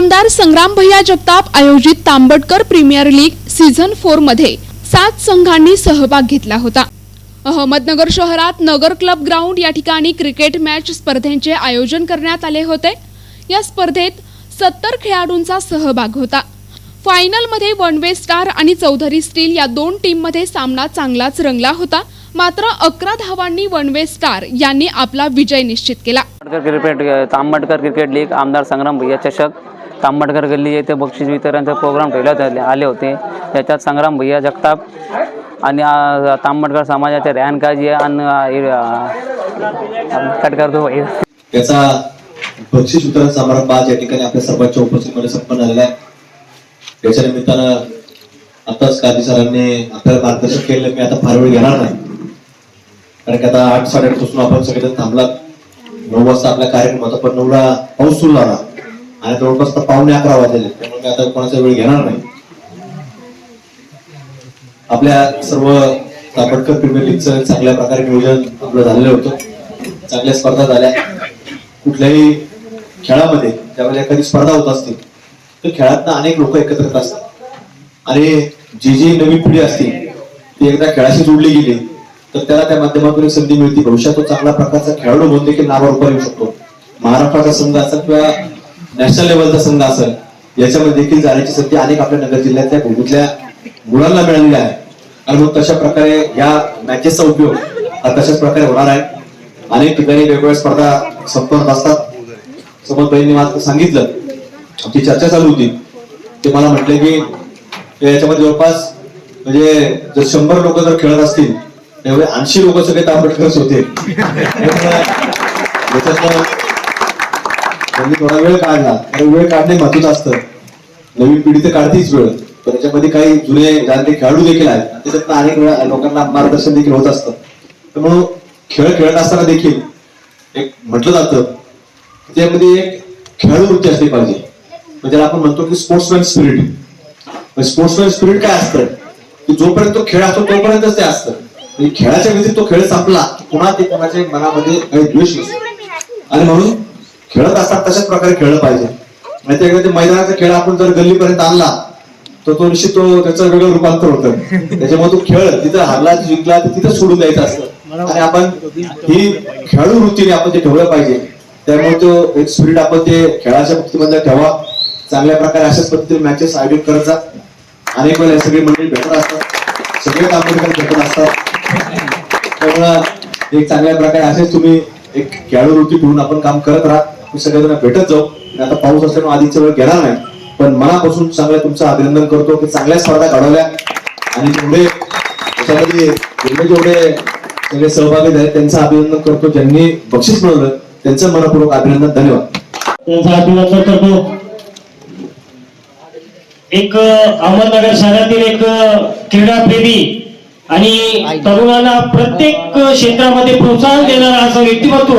आमदार संग्राम भैया जगताप आयोजित तांबटकर प्रीमियर लीग सीझन फोरमध्ये सात संघांनी सहभाग घेतला होता. अहमदनगर शहरात नगर क्लब ग्राउंड या ठिकाणी क्रिकेट मॅच स्पर्धेचे आयोजन करण्यात आले होते. या स्पर्धेत सत्तर खेळाडूंचा सहभाग होता. फायनलमध्ये वन वे स्टार आणि चौधरी स्टील या दोन टीममध्ये सामना चांगलाच रंगला होता. मात्र अकरा धावांनी वन वे स्टार यांनी आपला विजय निश्चित केला. क्रिकेट तांबडकर क्रिकेट लीग आमदार संग्राम भैया चषक तांबडकर गल्ली येथे बक्षीस वितरणचा प्रोग्राम ठेवण्यात आले आले होते. त्याच्यात संग्राम भैया जगताप आणि अ, तांबडकर समाजाचे रॅन काजी आणि अ, कट करतो त्याचा बक्षीस वितरण समारंभ आज या ठिकाणी आपल्या सर्वांच्या उपस्थितीमध्ये संपन्न झालेला आहे. त्याच्या निमित्तानं आताच गांधी सरांनी आपल्याला मार्गदर्शन केलं मी आता फार वेळ घेणार नाही. कारण की आता आठ साडेआठपासून आपण सगळेजण थांबला नऊ वाजता आपल्या कार्यक्रम होता पण नऊला पाऊस सुरू झाला. आणि जवळपास तर पावणे अकरा वाजले. त्यामुळे मी आता कोणाचा वेळ घेणार नाही. आपल्या सर्व ताबडकर प्रीमियर लीगचं चांगल्या प्रकारे नियोजन आपलं झालेलं होतं. चांगल्या स्पर्धा झाल्या. कुठल्याही खेळामध्ये ज्यावेळेला एखादी स्पर्धा होत असते तर खेळात अनेक लोक एकत्र येत असतात. आणि जी जी नवीन पिढी असते ती एकदा खेळाशी जोडली गेली तर त्याला त्या माध्यमातून संधी मिळते. भविष्यात तो चांगल्या प्रकारचा खेळाडू म्हणून देखील नावावर उभा येऊ शकतो. महाराष्ट्राचा संघ असेल किंवा नॅशनल लेवलचा संघ असेल याच्यामध्ये देखील जाण्याची संधी अनेक आपल्या नगर जिल्ह्यातल्या भूमीतल्या मुलांना मिळालेली आहे. आणि मग तशा प्रकारे या मॅचेसचा उपयोग हा तशाच प्रकारे होणार आहे. अनेक ठिकाणी वेगवेगळ्या स्पर्धा संपन्न असतात. समोरबाईंनी मला सांगितलं आमची चर्चा चालू होती. ते मला म्हटले की याच्यामध्ये जवळपास म्हणजे जर शंभर लोक जर खेळत असतील त्यामुळे ऐंशी लोक सगळे तांबटकरच होते. त्यांनी थोडा वेळ काढला. कारण वेळ काढणे महत्वाचं असतं. नवीन पिढी तर काढतीच वेळ. पण त्याच्यामध्ये काही जुने जाणते खेळाडू देखील आहेत. आणि त्याच्यातनं अनेक वेळा लोकांना मार्गदर्शन देखील होत असतं. तर म्हणून खेळ खेळत असताना देखील एक म्हटलं जातं की त्यामध्ये एक खेळाडू वृत्ती असली पाहिजे. म्हणजे आपण म्हणतो की स्पोर्ट्समॅन स्पिरिट स्पोर्ट्समॅन स्पिरिट काय असतं? की जोपर्यंत तो खेळ असतो तोपर्यंतच ते असतं. म्हणजे खेळाच्या व्यतिरिक्त तो खेळ संपला पुन्हा ते कोणाच्या मनामध्ये काही द्वेष नसतो. आणि म्हणून खेळत असतात तशाच प्रकारे खेळलं पाहिजे. नाही ते मैदानाचा खेळ आपण जर गल्लीपर्यंत आणला तर तो निश्चित तो त्याचं वेगळं रूपांतर होतं. त्याच्यामुळे तो खेळ तिथं हरला जिंकला तर तिथं सोडून द्यायचं असतं. आणि आपण ही खेळाडू वृत्तीने आपण ते ठेवलं पाहिजे त्यामुळे तो एक स्पिरिट आपण ते खेळाच्या बाबतीमध्ये ठेवा. चांगल्या प्रकारे अशाच पद्धतीने मॅचेस आयोजित करत जा. अनेक वेळेला या सगळी मंडळी भेटत असतात. सगळे तांबेडकर भेटत असतात. त्यामुळं एक चांगल्या प्रकारे असेच तुम्ही एक खेळाडू वृत्ती ठेवून आपण काम करत राहा. तुम्ही सगळेजण भेटत जाऊ. आणि आता पाऊस असल्यामुळे आधीच्या वेळ घेणार नाही. पण मनापासून चांगलं तुमचं अभिनंदन करतो की चांगल्या स्पर्धा घडवल्या आणि जेवढे त्याच्यामध्ये जेवढे जेवढे सगळे सहभागी आहेत त्यांचं अभिनंदन करतो. ज्यांनी बक्षीस मिळवलं त्यांचं मनपूर्वक अभिनंदन धन्यवाद. त्यांचं अभिनंदन करतो. एक अहमदनगर शहरातील एक क्रीडाप्रेमी आणि तरुणांना प्रत्येक क्षेत्रामध्ये प्रोत्साहन देणारा असं व्यक्तिमत्व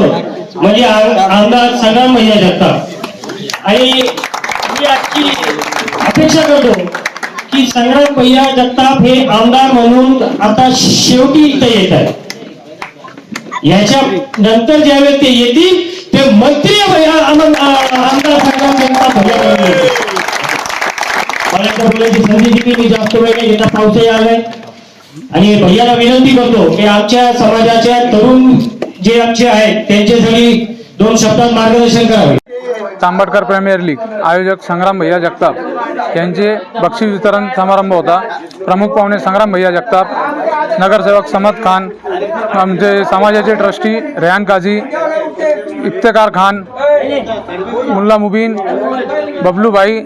म्हणजे आमदार सगळ्या महिला जगताप आणि मी आजची अपेक्षा करतो की संग्राम भैया जगताप हे आमदार म्हणून आता शेवटी इथे येत आहे. याच्या नंतर ज्यावेळेस ते येतील ते मंत्री भैया आमदार संग्राम जगताप मला बोलायची संधी दिली मी जास्त वेळ नाही येता पावसाही आलाय. आणि भैयाला विनंती करतो की आमच्या समाजाच्या तरुण जे आमचे आहेत त्यांच्यासाठी दोन शब्दात मार्गदर्शन करावे. तांबडकर प्रीमियर लीग आयोजक संग्राम भैया जगताप यांचे बक्षीस वितरण समारंभ होता. प्रमुख पाहुणे संग्राम भैया जगताप नगरसेवक समद खान आमचे समाजाचे ट्रस्टी रेहान काझी इफ्तेकार खान मुल्ला मुबीन बबलूभाई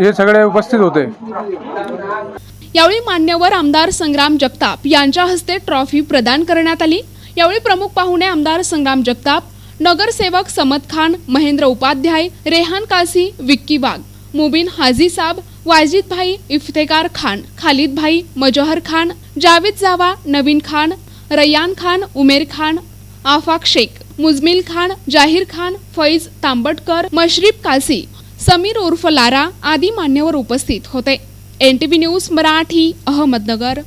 हे सगळे उपस्थित होते. यावेळी मान्यवर आमदार संग्राम जगताप यांच्या हस्ते ट्रॉफी प्रदान करण्यात आली. यावेळी प्रमुख पाहुणे आमदार संग्राम जगताप नगरसेवक समत खान महेंद्र उपाध्याय रेहान कासी विक्की वाघ मुबीन हाजी साब वाजिद भाई इफ्तेकार खान खालिद भाई मजहर खान जावेद जावा नवीन खान रय्यान खान उमेर खान आफाक शेख मुजमिल खान जाहीर खान फैज तांबटकर मशरीफ कासी समीर उर्फ लारा आदी मान्यवर उपस्थित होते. N T V news Marathi Ahmednagar.